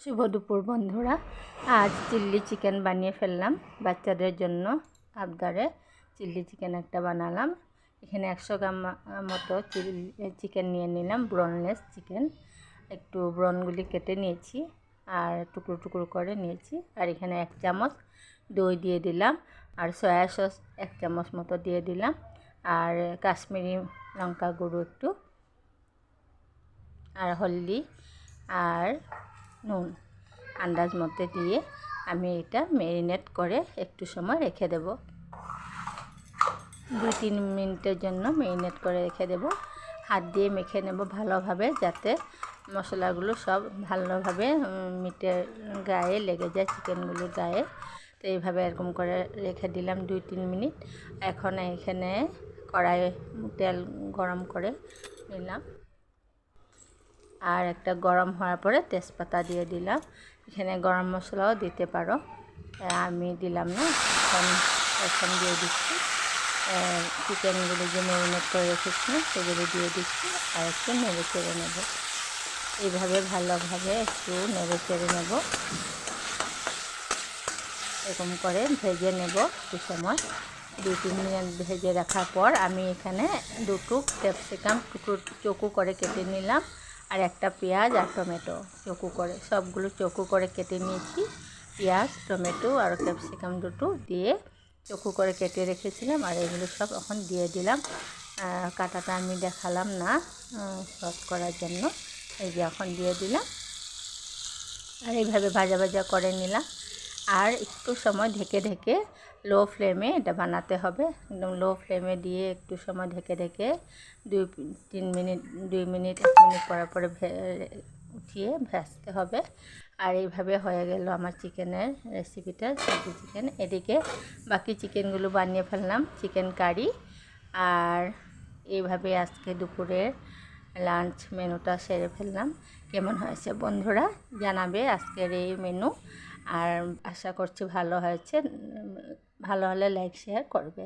শুভ দুপুর বন্ধুরা। আজ চিল্লি চিকেন বানিয়ে ফেললাম। বাচ্চাদের জন্য আবদারে চিল্লি চিকেন একটা বানালাম। এখানে একশো গ্রাম মতো চিকেন নিয়ে নিলাম, ব্রনলেস চিকেন। একটু ব্রনগুলি কেটে নিয়েছি আর টুকরো টুকরো করে নিয়েছি। আর এখানে এক চামচ দই দিয়ে দিলাম আর সয়া সস এক চামচ মতো দিয়ে দিলাম। আর কাশ্মীরি লঙ্কা গুঁড়ো একটু। আর হলদি আর নুন আন্দাজ মতো দিয়ে আমি এটা ম্যারিনেট করে একটু সময় রেখে দেব। দুই তিন মিনিটের জন্য ম্যারিনেট করে রেখে দেব। হাত দিয়ে মেখে নেব ভালোভাবে যাতে মশলাগুলো সব ভালোভাবে মিটের গায়ে লেগে যায় চিকেনগুলোর গায়ে। তো এইভাবে এরকম করে রেখে দিলাম দুই তিন মিনিট। এখন এখানে কড়াই তেল গরম করে নিলাম। আর একটা গরম হওয়ার পরে তেজপাতা দিয়ে দিলাম। এখানে গরম মশলাও দিতে পারো। আমি দিলাম না, এখন এখন দিয়ে দিচ্ছি। চিকেনগুলো যে ম্যারিনেট করে রেখেছিলাম সেগুলো দিয়ে দিচ্ছি আর একটু নেড়ে চেড়ে নেব। এইভাবে ভালোভাবে একটু নেড়ে চেড়ে নেব। এরকম করে ভেজে নেব একটু সময়। দু তিন মিনিট ভেজে রাখার পর আমি এখানে দুটো ক্যাপসিকাম টুকরো চকু করে কেটে নিলাম। আর একটা পেঁয়াজ আর টমেটো চকু করে। সবগুলো চকু করে কেটে নিয়েছি। পেঁয়াজ, টমেটো আর ক্যাপসিকাম দুটো দিয়ে চকু করে কেটে রেখেছিলাম আর এগুলো সব এখন দিয়ে দিলাম। কাটাটা আমি দেখালাম না শর্ট করার জন্য। এই যে এখন দিয়ে দিলাম। আর এইভাবে ভাজা ভাজা করে নিলাম। আর একটু সময় ঢেকে ঢেকে লো ফ্লেমে এটা বানাতে হবে। একদম লো ফ্লেমে দিয়ে একটু সময় ঢেকে ঢেকে দুই, তিন মিনিট, দুই মিনিট, এক মিনিট পরে পরে উঠিয়ে ভাজতে হবে। আর এইভাবে হয়ে গেল আমার চিকেনের রেসিপিটা চিলি চিকেন। এদিকে বাকি চিকেনগুলো বানিয়ে ফেললাম, চিকেন কারি। আর এইভাবে আজকে দুপুরের লাঞ্চ মেনুটা সেরে ফেললাম। কেমন হয়েছে বন্ধুরা জানাবে আজকের এই মেনু। আর আশা করছি ভালো হয়েছে ভালো হলে লাইক শেয়ার করবে।